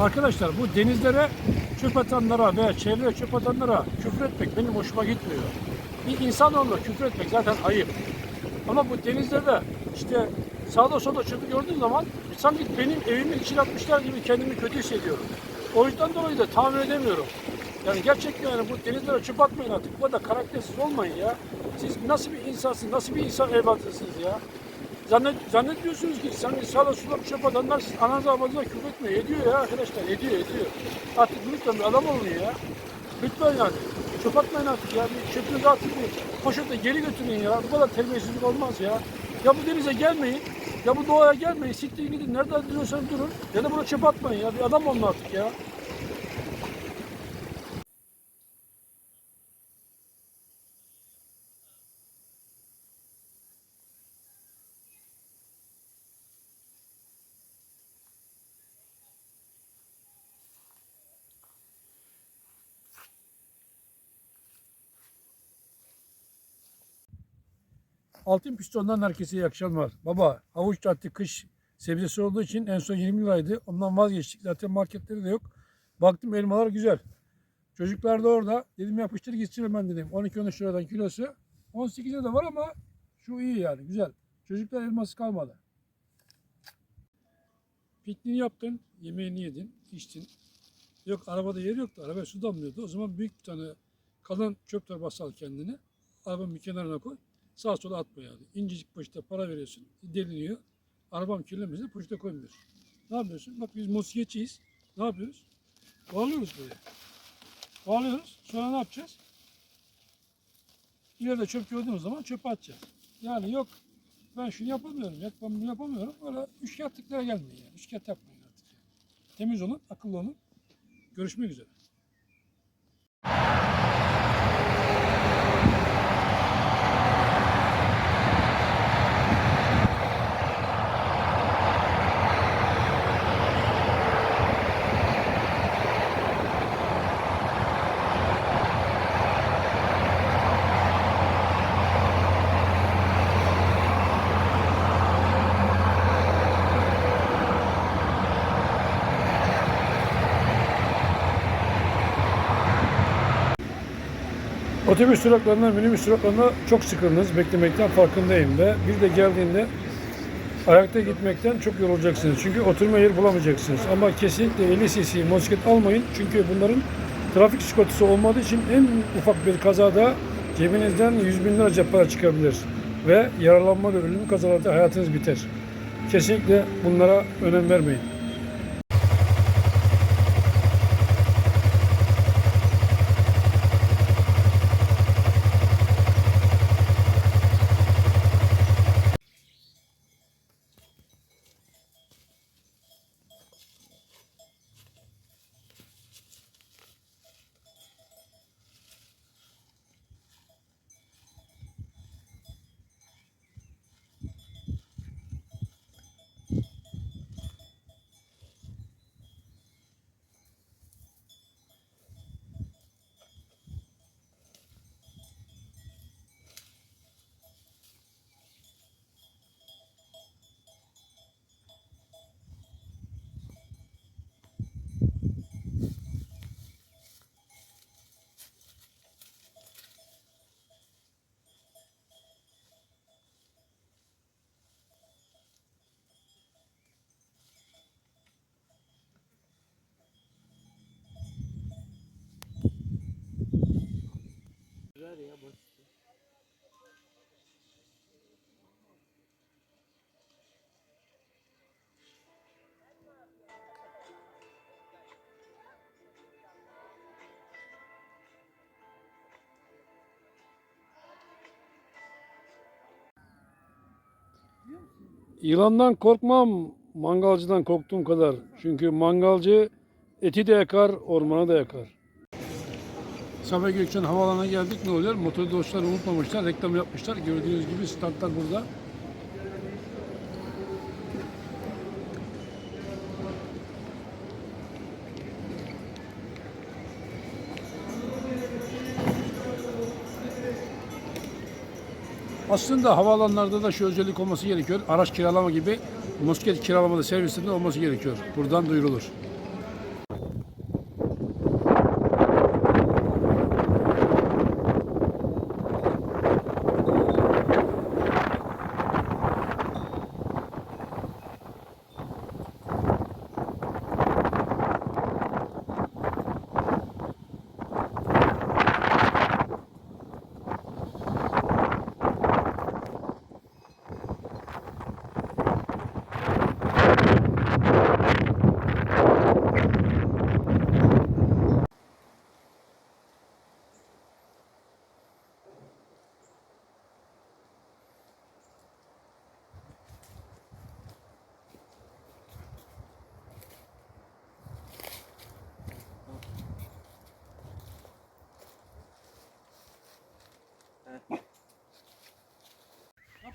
Arkadaşlar bu denizlere çöp atanlara veya çevreye çöp atanlara küfür etmek benim hoşuma gitmiyor. Bir insanoğluna küfür etmek zaten ayıp. Ama bu denizlerde işte sağda solda çöpü gördüğüm zaman sanki benim evimin içine atmışlar gibi kendimi kötü hissediyorum. O yüzden dolayı da tahmin edemiyorum. Yani gerçekten yani bu denizlere çöp atmayın artık. Bu kadar karaktersiz olmayın ya. Siz nasıl bir insansınız, nasıl bir insan evladısınız ya? Zannet, zannediyorsunuz ki sen sağda solda çöp atanlar siz ananıza babanıza küfür etmiyor. Ediyor ya arkadaşlar, ediyor, ediyor. Artık lütfen bir adam olun ya. Lütfen yani. Çöp atmayın artık ya. Bir çöpünüzü atın bir poşetle geri götürün ya. Bu kadar terbiyesizlik olmaz ya. Ya bu denize gelmeyin. Ya bu doğaya gelmeyin. Siktirin gidin. Nerede duruyorsanız durun. Ya da buna çöp atmayın ya. Bir adam olun artık ya. Altın pistondan herkese iyi akşamlar. Baba havuç tatlı kış sebzesi olduğu için en son 20 liraydı. Ondan vazgeçtik. Zaten marketleri de yok. Baktım elmalar güzel. Çocuklar da orada. Dedim yapıştır gitsin hemen dedim. 12-13 liradan kilosu. 18'e de var ama şu iyi yani güzel. Çocuklar elması kalmadı. Pikniğini yaptın, yemeğini yedin, içtin. Yok arabada yer yoktu. Arabaya su damlıyordu. O zaman büyük bir tane kalın çöp torbası al kendine. Arabanın bir kenarına koy. Sağa sola atma yani. İncecik poşete para veriyorsun. Deliniyor. Arabam kirlenmesin poşete koymuyorsun. Ne yapıyorsun? Bak biz mosikiyetçiyiz. Ne yapıyoruz? Bağlıyoruz böyle. Bağlıyoruz. Sonra ne yapacağız? İleride çöp gördüğümüz zaman çöpe atacağız. Yani yok ben şunu yapamıyorum. Yok ben bunu yapamıyorum. Öyle üçkağıtlıklara gelmeyin yani. Üçkağıt yapmayın artık. Temiz olun, akıllı olun. Görüşmek üzere. Otobüs duraklarında, minibüs duraklarında çok sıkıldınız. Beklemekten farkındayım ve bir de geldiğinde ayakta gitmekten çok yorulacaksınız. Çünkü oturma yeri bulamayacaksınız. Ama kesinlikle 50 cc motosiklet almayın. Çünkü bunların trafik sigortası olmadığı için en ufak bir kazada cebinizden 100 bin lira cep para çıkabilir. Ve yaralanma ve ölüm kazalarda hayatınız biter. Kesinlikle bunlara önem vermeyin. Yılandan korkmam, mangalcıdan korktuğum kadar. Çünkü mangalcı eti de yakar, ormanı da yakar. Sabiha Gökçen Havaalanı'na geldik ne oluyor? Motor dostları unutmamışlar, reklam yapmışlar. Gördüğünüz gibi standlar burada. Aslında havaalanlarda da şu özellik olması gerekiyor. Araç kiralama gibi motosiklet kiralamada servisinde olması gerekiyor. Buradan duyurulur.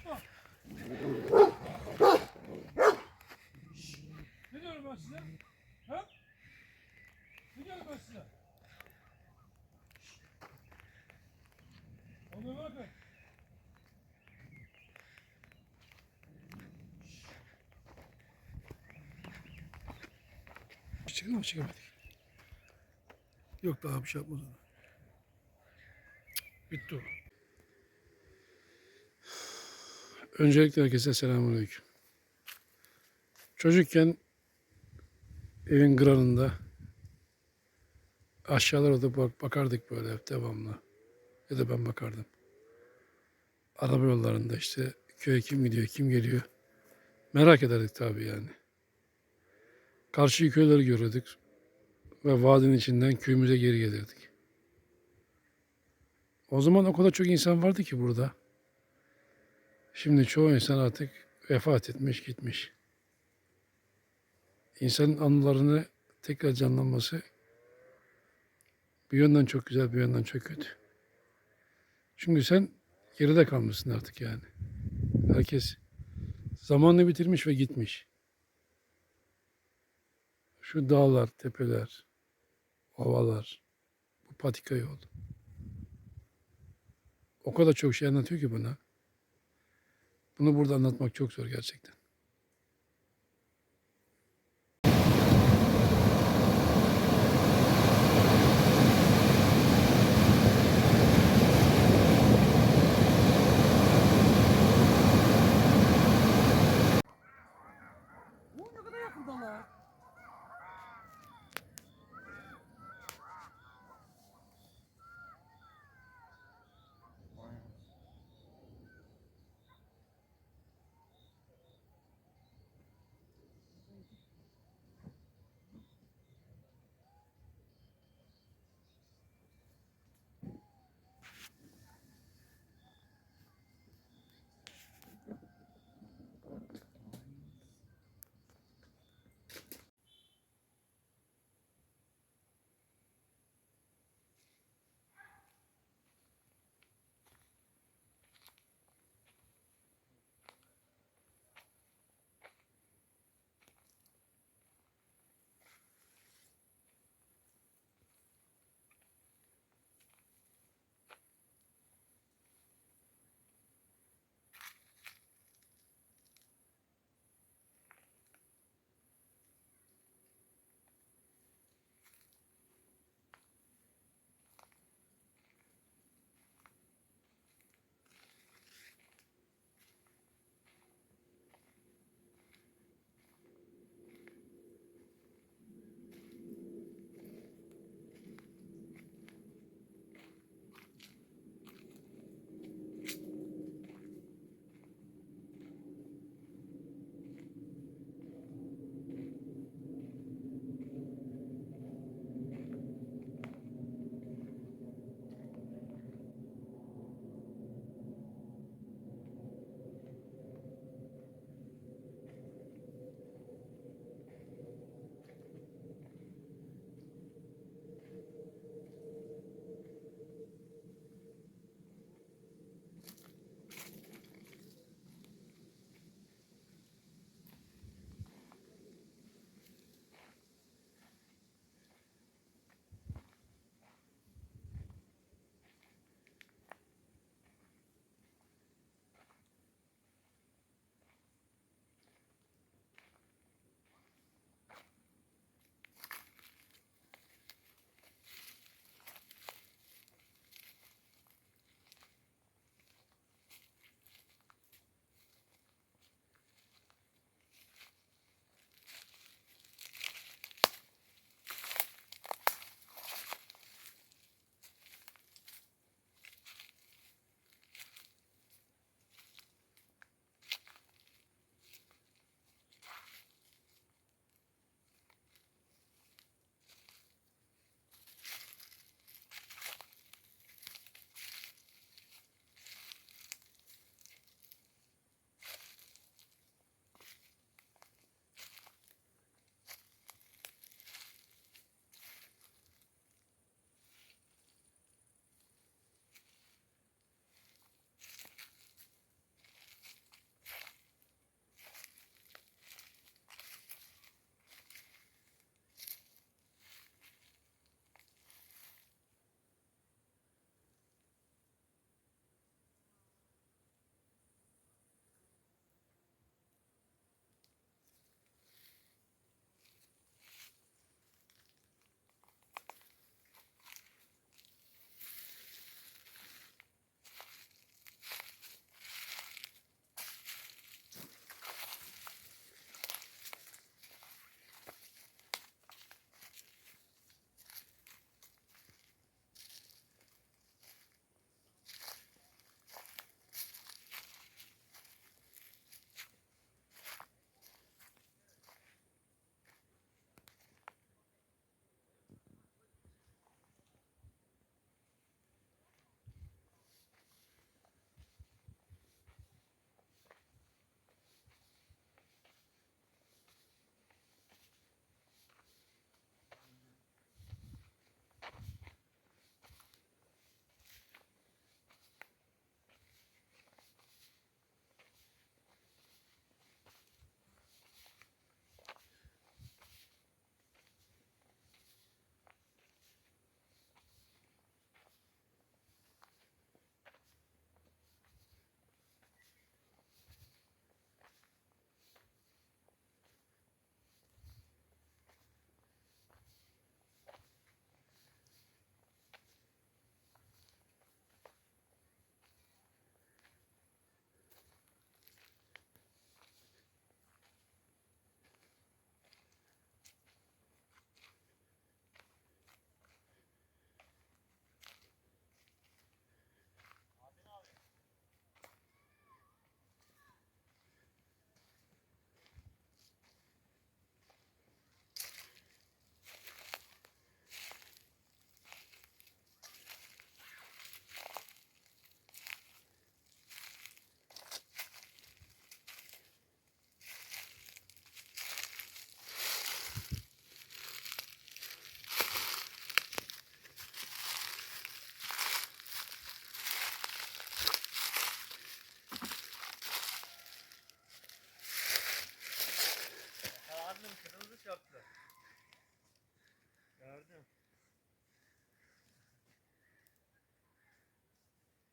Ne diyorum ben size? Ha? Ne diyorum ben size? Onu bakın. Çıkar mı çıkamadık? Yok daha bir şey yapmaz ona. Bitti o. Öncelikle herkese selamünaleyküm. Çocukken evin kranında aşağılara da bak bakardık böyle hep devamlı. Ya da ben bakardım. Araba yollarında işte köye kim gidiyor, kim geliyor. Merak ederdik tabii yani. Karşı köyleri görürdük ve vadinin içinden köyümüze geri gelirdik. O zaman o kadar çok insan vardı ki burada. Şimdi çoğu insan artık vefat etmiş gitmiş. İnsanın anılarını tekrar canlanması bir yönden çok güzel bir yönden çok kötü. Çünkü sen geride kalmışsın artık yani. Herkes zamanını bitirmiş ve gitmiş. Şu dağlar, tepeler, ovalar, bu patika yol. O kadar çok şey anlatıyor ki buna. Bunu burada anlatmak çok zor gerçekten.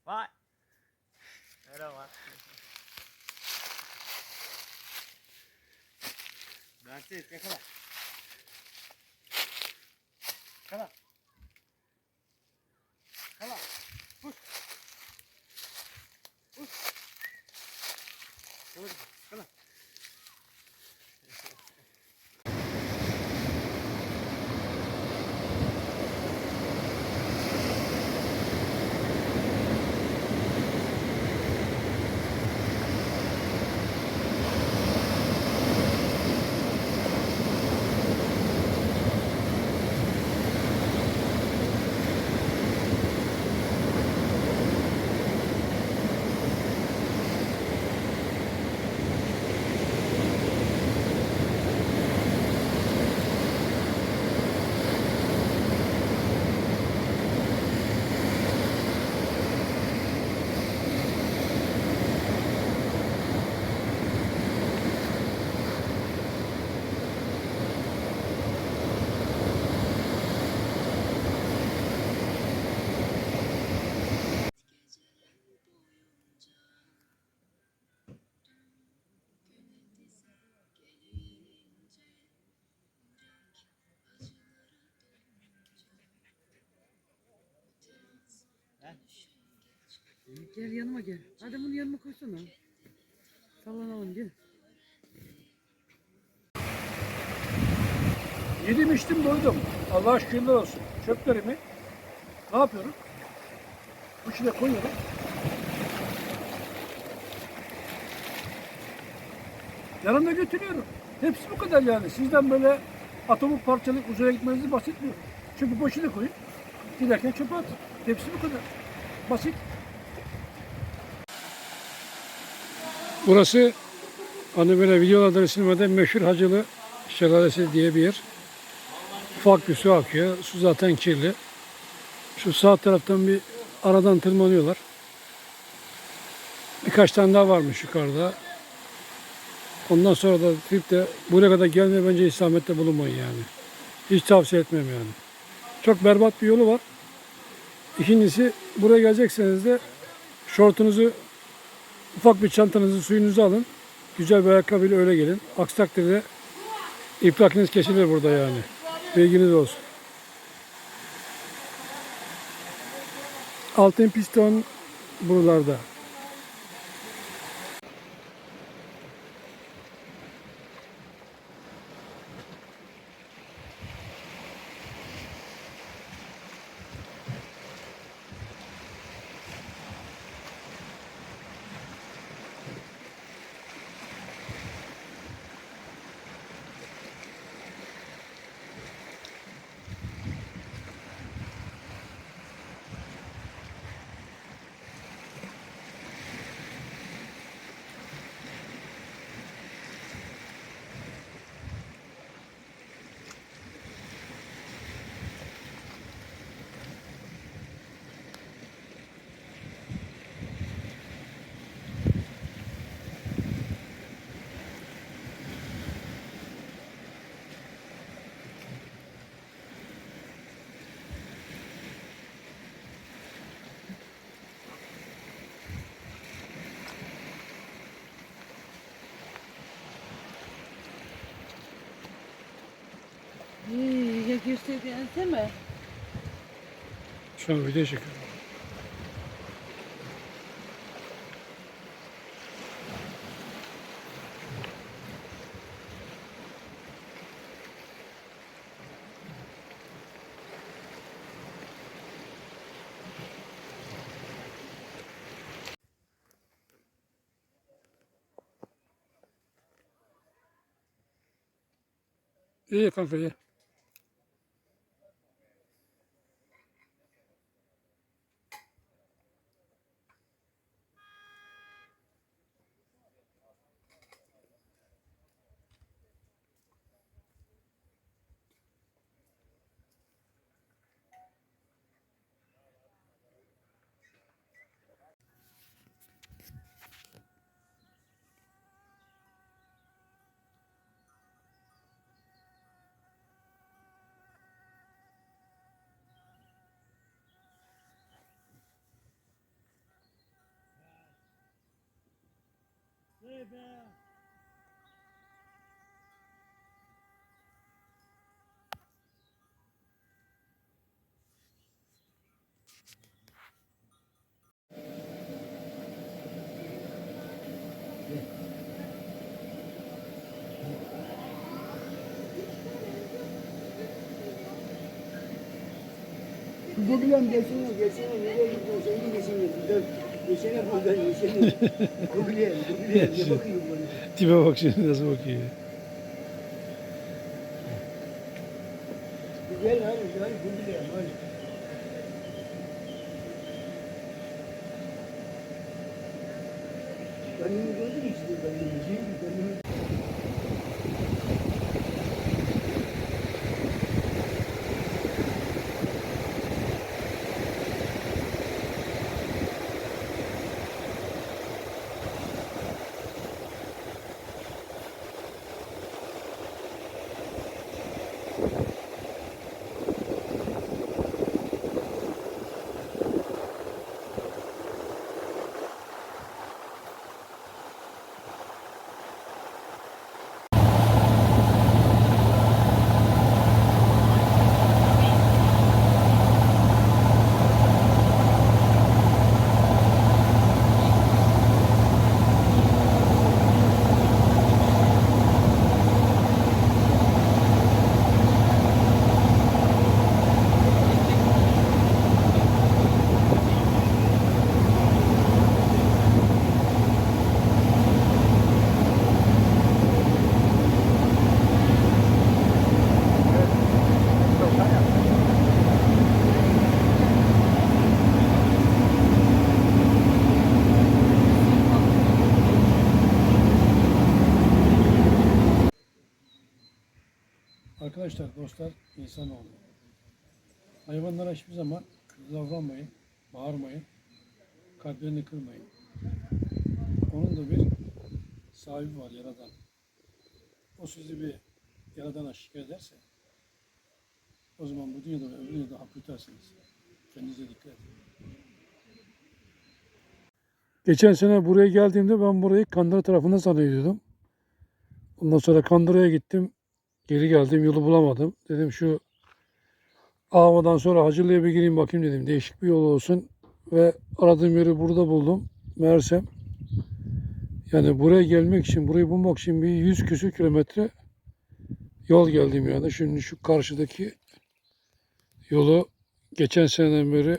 Right. I don't want. That's it. Come on. Come on. Come on. Push. Push. Come on. Come on. Gel yanıma gel. Hadi bunu yanıma koysana. Sallanalım gel. Yedim içtim doydum. Allah'a şükürler olsun. Çöplerimi ne yapıyorum? İçine koyuyorum. Yanımda götürüyorum. Hepsi bu kadar yani. Sizden böyle atomu parçalayıp uzaya gitmenizi bahsetmiyorum. Çünkü boşuna koyun. Giderken çöpe atın. Hepsi bu kadar. Basit. Burası hani böyle videolarda resimlerde meşhur Hacılı Şelalesi diye bir yer. Ufak bir su akıyor. Su zaten kirli. Şu sağ taraftan bir aradan tırmanıyorlar. Birkaç tane daha varmış yukarıda. Ondan sonra da trip de buraya kadar gelmeye bence isamette bulunmayın yani. Hiç tavsiye etmem yani. Çok berbat bir yolu var. İkincisi buraya gelecekseniz de şortunuzu ufak bir çantanızı suyunuzu alın. Güzel bir ayakkabıyla öyle gelin. Aksi takdirde iprakiniz kesilir burada yani. Bilginiz olsun. Altın piston buralarda. İyi, ya gösterdi ense mi? Şu an video çekiyorum. İyi kanka iyi. Google'am geçsene, geçsene, nereye gidiyorsun? Sen de geçsene, geçsene buradan, geçsene. Google'am, Google'am, ne bakıyor bana? Tipe bak şimdi nasıl bakıyor. Gel hadi, gel Google'am, hadi. Kendimi gördün mü işte, kendimi, kendimi. Arkadaşlar, dostlar, insanoğlu. Hayvanlara hiçbir zaman davranmayın, bağırmayın, kalplerini kırmayın. Onun da bir sahibi var, Yaradan. O sizi bir Yaradan'a şikayet ederse, o zaman bu dünyada ve öbür dünyada hak yutarsınız. Kendinize dikkat edin. Geçen sene buraya geldiğimde ben burayı Kandıra tarafında zannediyordum. Ondan sonra Kandıra'ya gittim. Geri geldim yolu bulamadım. Dedim şu Ava'dan sonra Hacırlı'ya bir gireyim bakayım dedim. Değişik bir yol olsun. Ve aradığım yeri burada buldum. Meğersem yani buraya gelmek için, burayı bulmak için bir 100 küsür kilometre yol geldim yani. Şimdi şu karşıdaki yolu geçen seneden beri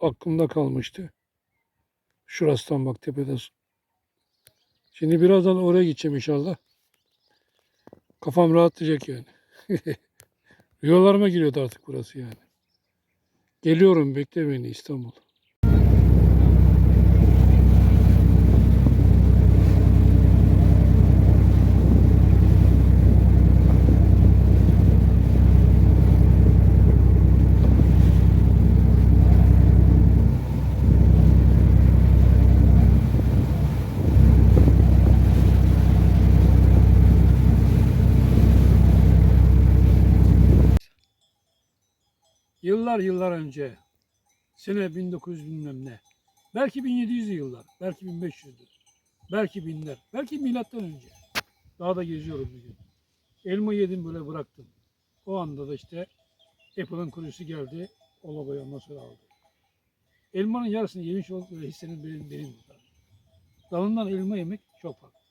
aklımda kalmıştı. Şurasından bak tepede. Şimdi birazdan oraya gideceğim inşallah. Kafam rahatlayacak yani. Rüyalarıma giriyordu artık burası yani. Geliyorum bekle beni İstanbul. Yıllar yıllar önce sene 1900 bilmem ne. Belki 1700 yıllar, belki 1500'dür. Belki binler, belki milattan önce. Daha da geziyorum bir gün. Elma yedim böyle bıraktım. O anda da işte Apple'ın kurucusu geldi. O logoyu sonra aldı. Elmanın yarısını yemiş olduğu hissenin benim, benim. Dalından elma yemek çok farklı.